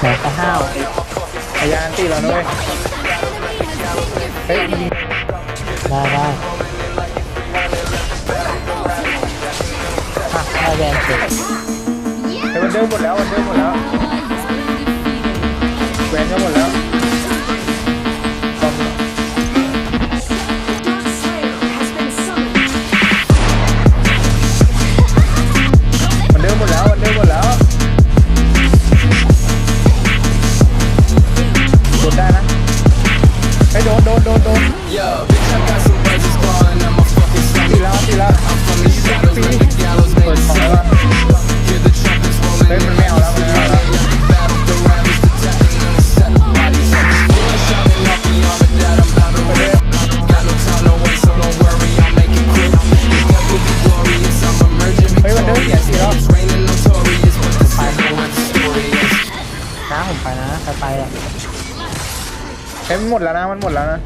แหมกระห้าวพยานตีเราด้วยเฮ้ยยิงได้ได้อะได้แดงเสร็จเฮ้ยวันเดิมหมดแล้ววันเดิมหมดแล้วแหวนก็หมดแล้ว นะผมไปนะใครไปอะเฮ้ยมันหมดแล้วนะ มันหมดแล้วนะ